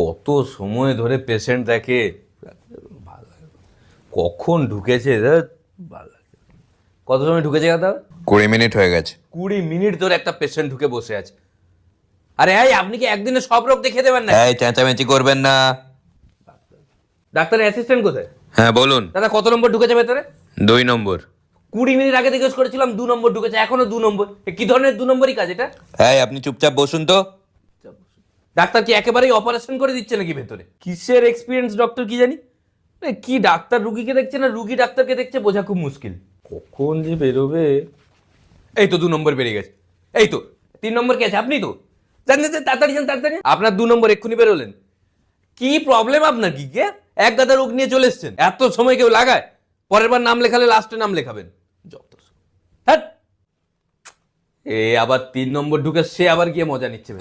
কত সময় ধরে পেশেন্ট দেখে কখন ঢুকেছে কত সময় ঢুকেছে কথা? কুড়ি মিনিট হয়ে গেছে। কুড়ি মিনিট ধরে একটা পেশেন্ট ঢুকে বসে আছে। আরে এই আপনি কি একদিনে সব রোগ দেখে দেবেন না? এই চেঁচামেচি করবেন না। ডাক্তারের অ্যাসিস্ট্যান্ট কোথায়? হ্যাঁ বলুন। দাদা কত নম্বর ঢুকেছে ভেতরে? দুই নম্বর। কুড়ি মিনিট আগে জিজ্ঞেস করেছিলাম দু নম্বর ঢুকেছে এখনও দু নম্বর। কি ধরনের দু নম্বরই কাজ এটা? হ্যাঁ আপনি চুপচাপ বসুন তো। ডাক্তার কি একেবারেই অপারেশন করে দিচ্ছে নাকি ভেতরে? কিসের এক্সপিরিয়েন্স ডক্টর কি জানি? কি ডাক্তার রুগীকে দেখছে না রুগী ডাক্তারকে দেখছে বোঝা খুব মুশকিল। কখন যে বেরোবে? এই তো দু নম্বর বেরিয়ে গেছে। এই তো তিন নম্বর কি আছে? আপনি তো। জান জান, জান, তাড়াতাড়ি যান তাড়াতাড়ি আপনার দু নম্বর এক্ষুনি বেরোলেন। কি প্রবলেম আপনার কি কে? এক গাদা রোগ নিয়ে চলে এসছেন। এত সময় কেউ লাগায়। পরের বার নাম লেখালে লাস্টে নাম লেখাবেন। যত সব। এ আবার তিন নম্বর ঢুকে সে আবার গিয়ে মজা নিচ্ছে।